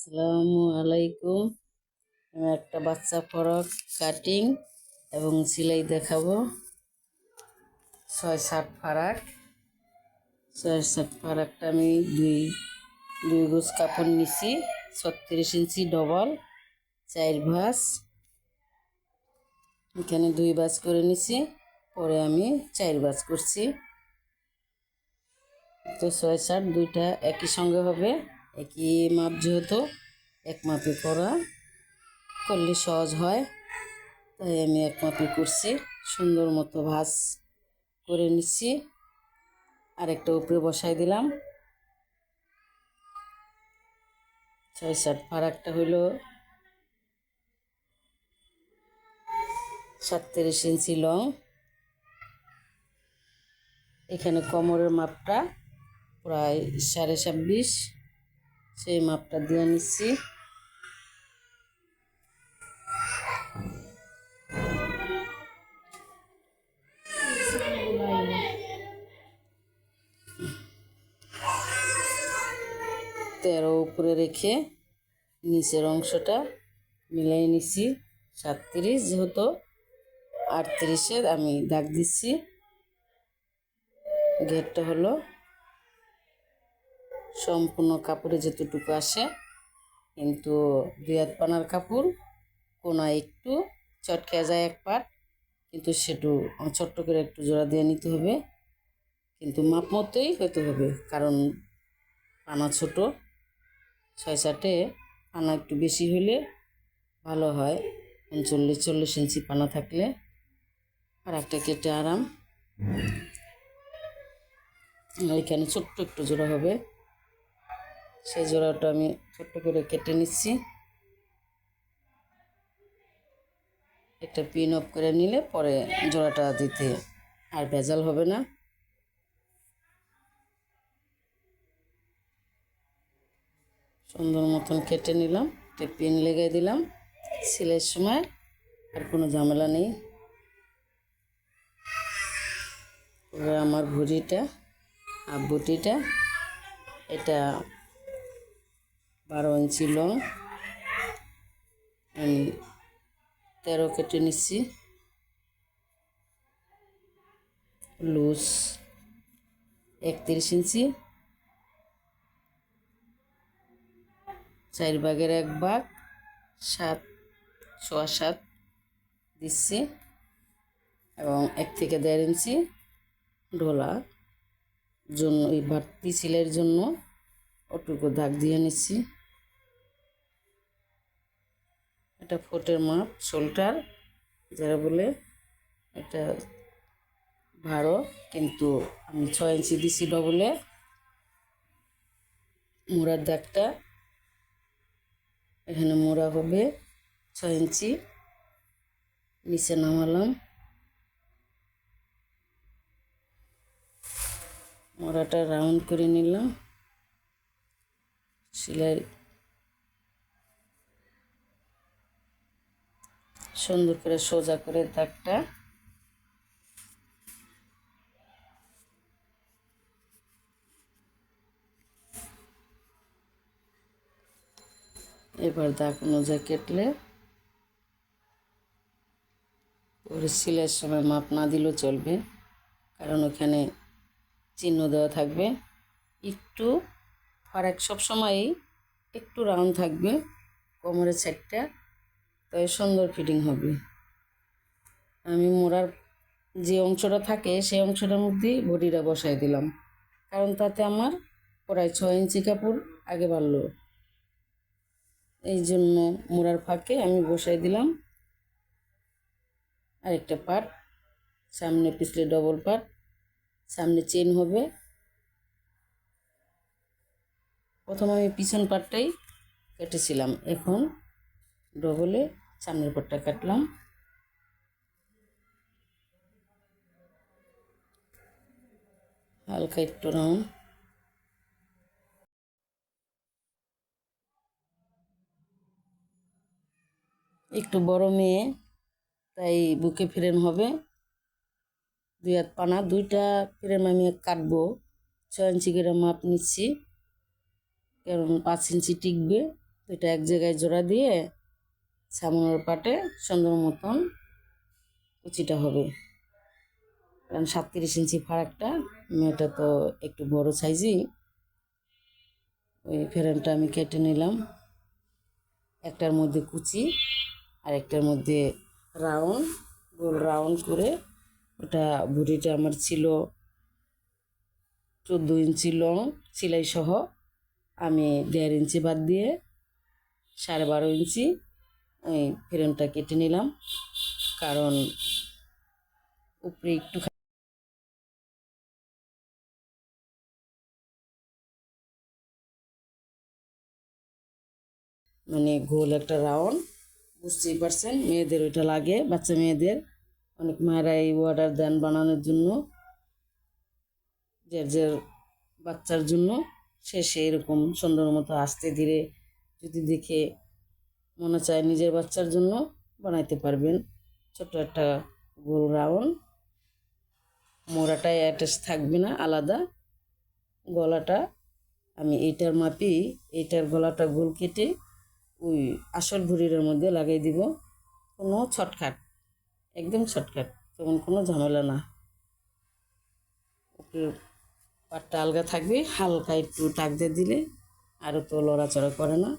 আসসালামু আলাইকুম। আমি একটা বাচ্চা ফরক কাটিং এবং সেলাই দেখাবো। ছয় সাত ফারাক। ছয় সাত ফারাকটা আমি দুই দুই গোজ কাপড় নিছি। ছত্রিশ ইঞ্চি ডবল, চার ভাঁজ। এখানে দুই বাজ করে নিছি, পরে আমি চার বাজ করছি। তো ছয় সাত দুইটা একই সঙ্গে হবে। একই মাপ যেহেতু, এক মাপে করা করলে সহজ হয়। তাই আমি এক মাপে করছি, সুন্দর মতো ভাজ করে নিচ্ছি। আরেকটা উপরে বসাই দিলাম। ছয় সাত ফারাকটা হইল সাতত্রিশ ইঞ্চি লং। এখানে কোমরের মাপটা প্রায় সাড়ে ছাব্বিশ। সেই মাপটা দিয়ে নিচ্ছি। তেরো উপরে রেখে নিচের অংশটা মিলাই নিচ্ছি সাতত্রিশ যেহেতু আটত্রিশের আমি দাগ দিচ্ছি। ঘেরটা হলো সম্পূর্ণ কাপড়ে যেতটুকু আসে, কিন্তু দুই হাত পানার কাপড় কোনা একটু চটকে যায় এক পাট, কিন্তু সেটু ছোট্ট করে একটু জোড়া দিয়ে নিতে হবে। কিন্তু মাপ মতোই হতে হবে, কারণ পানা ছোট, ছয় চারটে পানা একটু বেশি হলে ভালো হয়। উনচল্লিশ, চল্লিশ ইঞ্চি পানা থাকলে আর একটা কেটে আরাম। এখানে ছোট্ট একটু জোড়া হবে। সেই জোড়াটা আমি ছোট্ট করে কেটে নিচ্ছি। একটা পিন অফ করে নিলে পরে জোড়াটা দিতে আর ভেজাল হবে না। সুন্দর মতন কেটে নিলাম, একটা পিন লেগে দিলাম সিলের সময়, আর কোনো ঝামেলা নেই। আমার ভুড়িটা আর বুটিটা এটা বারো ইঞ্চি লং আমি তেরো কেটে নিচ্ছি লুজ একত্রিশ ইঞ্চি। চার ভাগের এক ভাগ, সাত, ছয়, সাত দিচ্ছি। এবং এক থেকে দেড় ইঞ্চি ঢোলা জন্য এই বাড়তি জন্য ওটুকু দাগ দিয়ে নিচ্ছি। এটা ফোটের মাপ, শোল্ডার, যারা বলে এটা ভালো কিন্তু আমি ছয় ইঞ্চি দিছি ডবলে মোড়ার দাগটা, এখানে মোড়া হবে ছয় ইঞ্চি। নিচে নামালাম। মোড়াটা রাউন্ড করে নিলাম। সেলাই সুন্দর করে সোজা করে দাগটা। এবার দাগ অনুযায়ী কেটলে ওর সিলাইয়ের সময় মাপ না দিলেও চলবে, কারণ ওখানে চিহ্ন দেওয়া থাকবে। একটু ফারাক সবসময়ই একটু রাউন্ড থাকবে, কোমরের সাইডটা। তাই সুন্দর ফিটিং হবে। আমি মোড়ার যে অংশটা থাকে, সেই অংশটার মধ্যেই বডিটা বসাই দিলাম। কারণ তাতে আমার প্রায় ছয় ইঞ্চি কাপড় আগে বাড়লো। এই জন্য মোড়ার ফাঁকে আমি বসাই দিলাম। আরেকটা পাট সামনে পিছলে ডবল পাট সামনে চেন হবে। প্রথম আমি পিছন পাটটাই কেটেছিলাম। এখন ডবলে সামনের পাটটা কাটলাম। হালকা একটু রাউন্ড একটু বড় মেয়ে, তাই বুকে ফ্রেম হবে। দুই হাত পানা, দুইটা ফ্রেম আমি কাটবো। ছয় ইঞ্চি করে মাপ নিচ্ছি। কারণ পাঁচ ইঞ্চি টিকবে। এটা এক জায়গায় জোড়া দিয়ে সামনের পাটে সুন্দর মতন কুচিটা হবে। কারণ সাতত্রিশ ইঞ্চি ফারাকটা, মেয়েটা তো একটু বড় সাইজই। ওই ফেরেনটা আমি কেটে নিলাম। একটার মধ্যে কুচি আর একটার মধ্যে রাউন্ড, গোল রাউন্ড করে। ওটা ভুড়িটা আমার ছিল চোদ্দ ইঞ্চি লং সেলাই সহ আমি দেড় ইঞ্চি বাদ দিয়ে সাড়ে বারো ইঞ্চি ওই ফ্রেমটা কেটে নিলাম, কারণ উপরে একটু মানে গোল একটা রাউন্ড, বুঝতেই পারছেন, মেয়েদের ওইটা লাগে, বাচ্চা মেয়েদের। অনেক মায়েরা এই অর্ডার দেন বানানোর জন্য, যার যার বাচ্চার জন্য, সে সেই রকম সুন্দর মতো আস্তে ধীরে যদি দেখে মনে চায় নিজের বাচ্চার জন্য বানাইতে পারবেন। ছোট একটা গোল রাউন্ড মোড়াটায় অ্যাটাচ থাকবে না, আলাদা। গলাটা আমি এইটার মাপি, এইটার গলাটা গোল কেটে ওই আসল ভুঁড়ির মধ্যে লাগাই দিব। কোনো ছটকাট, একদম ছটকাট, তেমন কোনো ঝামেলা না। ওকে, পাটটা আলগা থাকবে, হালকা একটু টাক দিয়ে দিলে আরও তো লড়াচড়া করে না।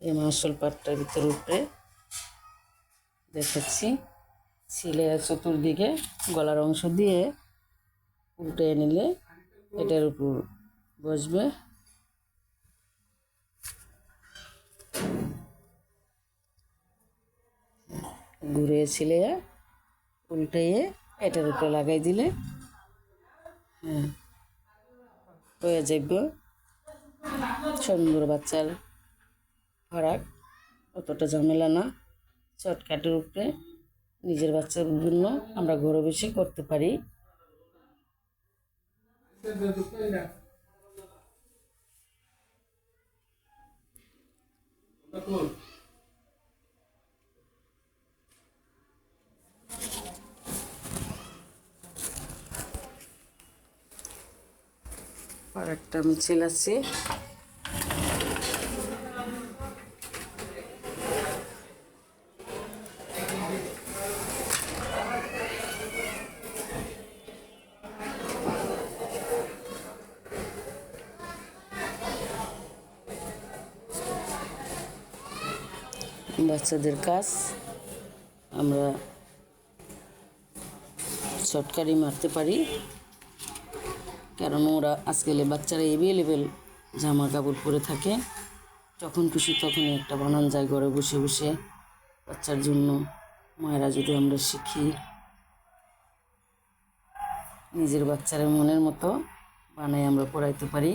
এই মাসল পাটটার ভিতরে উপরে দেখাচ্ছি ছিলে চতুর্দিকে গলার অংশ দিয়ে উল্টে নিলে এটার উপর বসবে। ঘুরে ছিলে উল্টেয়ে এটার উপরে লাগাই দিলে হ্যাঁ হয়ে যাবে সুন্দর বাচ্চার ফরাক অতটা ঝামেলা না। শর্টকাটের উপরে নিজের বাচ্চার জন্য আমরা ঘরে বসে করতে পারি। আর একটা মিছিল আছে। বাচ্চাদের কাজ, আমরা শর্টকারি মারতে পারি। কারণ ওরা আজকাল বাচ্চারা এভেলেবেল জামা কাপড় পরে থাকে। যখন খুশি তখনই একটা বানান যায় ঘরে বসে বসে। বাচ্চার জন্য মায়েরা যদি আমরা শিখি, নিজের বাচ্চারা মনের মতো বানাই আমরা পড়াইতে পারি।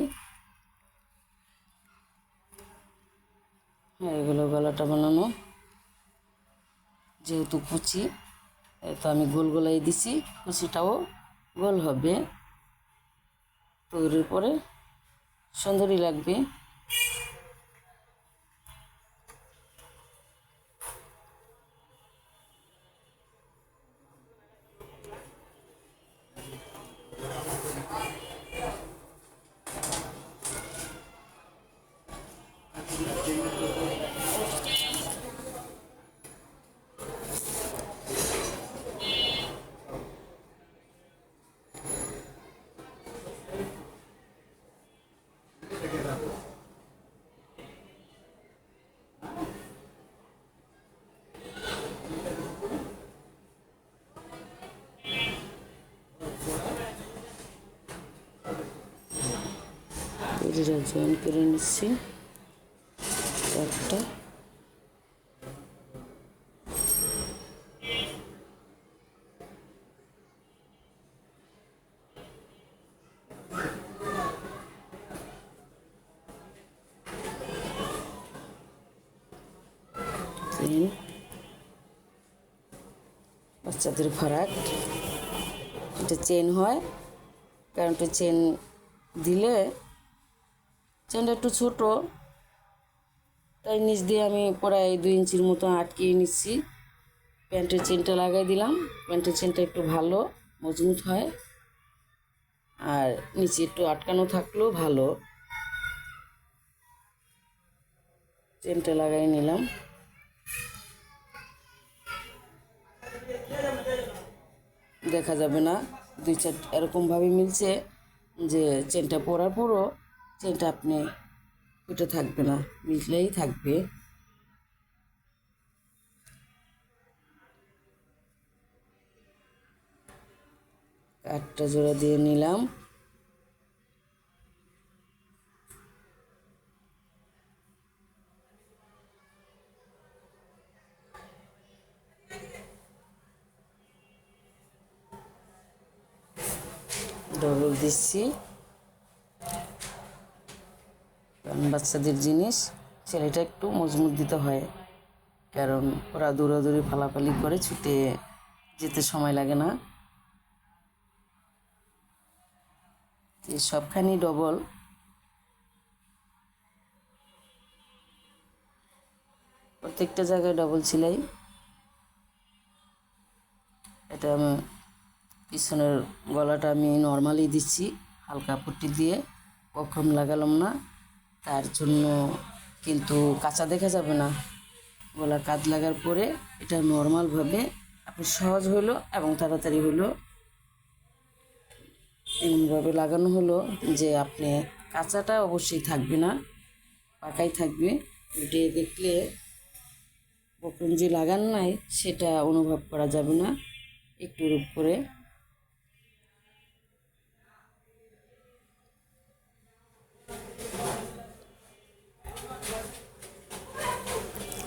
হ্যাঁ এগুলো গলাটা বানানো। যেহেতু কুচি তো আমি গোল গোলাই দিছি কুচিটাও গোল হবে। তৈরির পরে সুন্দরই লাগবে। তৈরিটা জয়েন করে নিচ্ছি। একটা বাচ্চাদের ফারাক এটা চেন হয়। কারণ চেন দিলে চেনটা একটু ছোটো তাই নিচ দিয়ে আমি প্রায় দুই ইঞ্চির মতো আটকিয়ে নিচ্ছি। প্যান্টের চেনটা লাগাই দিলাম। প্যান্টের চেনটা একটু ভালো, মজবুত হয়। আর নিচে একটু আটকানো থাকলেও ভালো। চেনটা লাগাই নিলাম। দেখা যাবে না, দুই চার এরকমভাবে মিলছে যে চেনটা পরার পরও চেনটা আপনি উঠে থাকবে না মিশলেই থাকবে। আটটা জোড়া দিয়ে নিলাম। ডবল দিচ্ছি। বাচ্চাদের জিনিস, ছেলেটা একটু মজবুত দিতে হয়। কারণ ওরা দৌড়াদৌড়ি, ফালাফালি করে, ছুটে যেতে সময় লাগে না। সবখানি ডবল প্রত্যেকটা জায়গায় ডবল সিলাই। এটা আমি পিছনের গলাটা আমি নর্মালি দিচ্ছি, হালকা পট্টি দিয়ে। কখন লাগালাম না। তার জন্য কিন্তু কাঁচা দেখা যাবে না। গলা কাজ লাগার পরে এটা নর্মালভাবে আপনি সহজ হলো এবং তাড়াতাড়ি হলো। এমনভাবে লাগানো হলো যে আপনি কাঁচাটা অবশ্যই থাকবে না, পাকাই থাকবে। এটা দেখলে কখন যে লাগান নাই, সেটা অনুভব করা যাবে না। একটু রূপ করে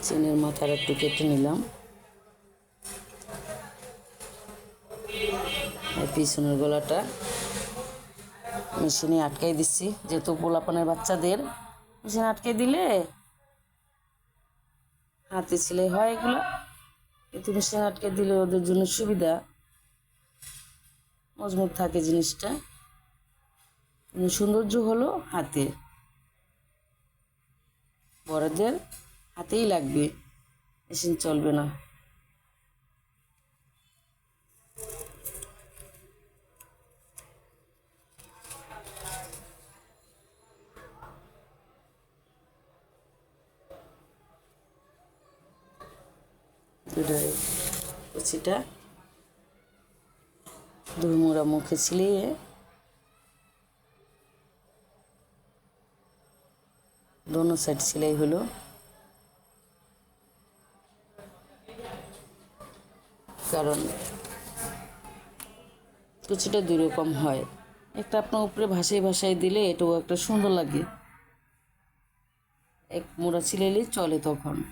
চেনের মাথার একটু কেটে নিলাম। পিছনের গলাটা মেশিনে আটকাই দিচ্ছি, যেহেতু পোলাপানের বাচ্চাদের। মেশিনে আটকে দিলে হাতে সেলাই হয় এগুলো। কিন্তু মেশিনে আটকে দিলে ওদের জন্য সুবিধা। মজবুত থাকে জিনিসটা। সৌন্দর্য হলো হাতে। বড়দের হাতেই লাগবে। মেশিন চলবে না। কুচিটা দুই মোড়া মুখে ছিলিয়ে দোনো সাইড সেলাই হলো। কারণ। কিছুটা দুই রকম হয়। একটা আপনার উপরে ভাসাই ভাসাই দিলে এটাও একটা সুন্দর লাগে। এক মোড়া ছিলেলে চলে তখন।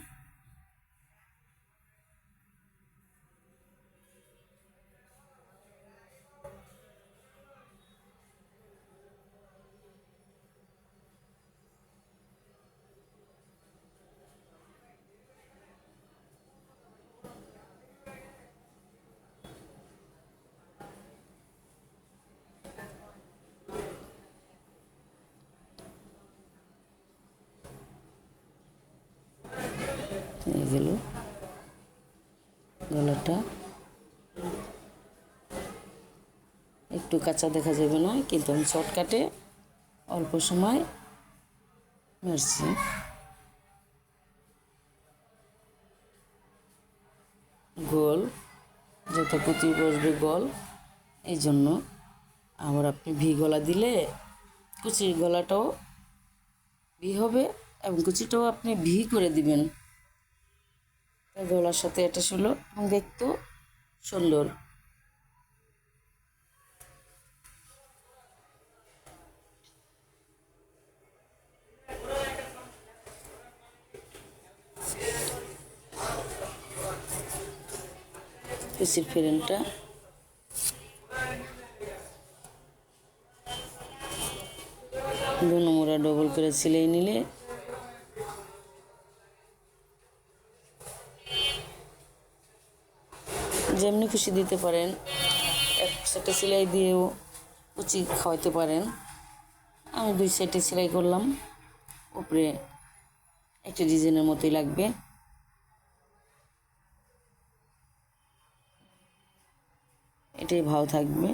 এই গেল। গলাটা একটু কাঁচা দেখা যাবে না, কিন্তু আমি শর্টকাটে অল্প সময় মারছি। গোল, যত পুঁতি বসবে গোল, এই জন্য আবার আপনি ভি গলা দিলে কুচির গলাটাও ভি হবে এবং কুচিটাও আপনি ভি করে দিবেন। গলার সাথে এটা ছিল এবং দেখতেও সুন্দর কুচির ফ্রেমটা। দু নম্বরা ডবল করে সিলাই নিলে যেমনি খুশি দিতে পারেন এক সেটে সেলাই দিয়েও কুচি খাওয়াইতে পারেন। আমি দুই সেটে সেলাই করলাম, উপরে একটা ডিজাইনের মতোই লাগবে। এটাই ভালো থাকবে।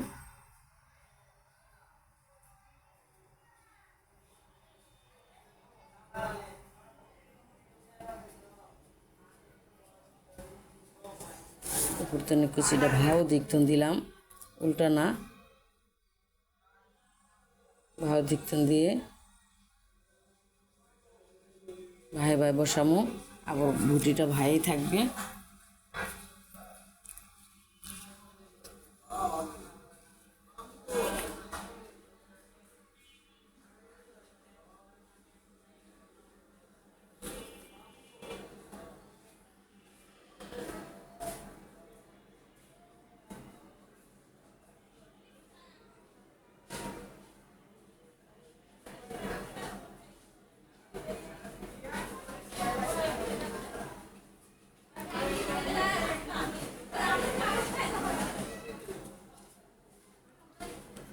ফুরতনি কুচিটা ভাও দিকতন দিলাম, উল্টা না। ভাও দিকতন দিয়ে। ভাই ভাই বসামো, আবার ভুটিটা ভাই থাকবে।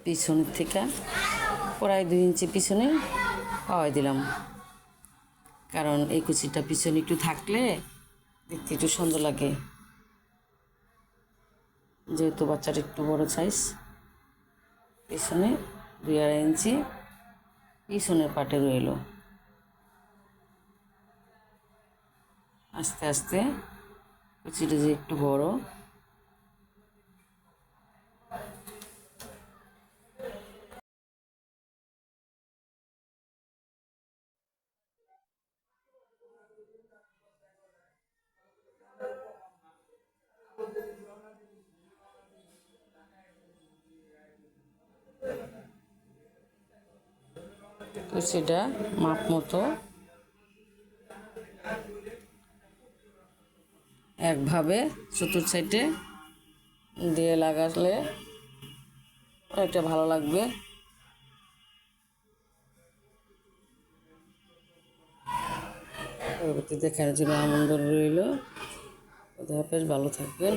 পিছনের থেকে প্রায় দুই ইঞ্চি পিছনে পাওয়াই দিলাম। কারণ এই কুচিটা পিছনে একটু থাকলে দেখতে একটু সুন্দর লাগে। যেহেতু বাচ্চার একটু বড় সাইজ পিছনে দুই আড়াই ইঞ্চি পিছনের পাটে রইল। আস্তে আস্তে কুচিটা যে একটু বড় কুচিটা মাপ মতো একভাবে চতুর্থ সাইডে দিয়ে লাগালে অনেকটা ভালো লাগবে। পরবর্তী দেখার জন্য আমন্ত্রণ রইল। হাফেজ, ভালো থাকবেন।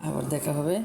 আবার দেখা হবে।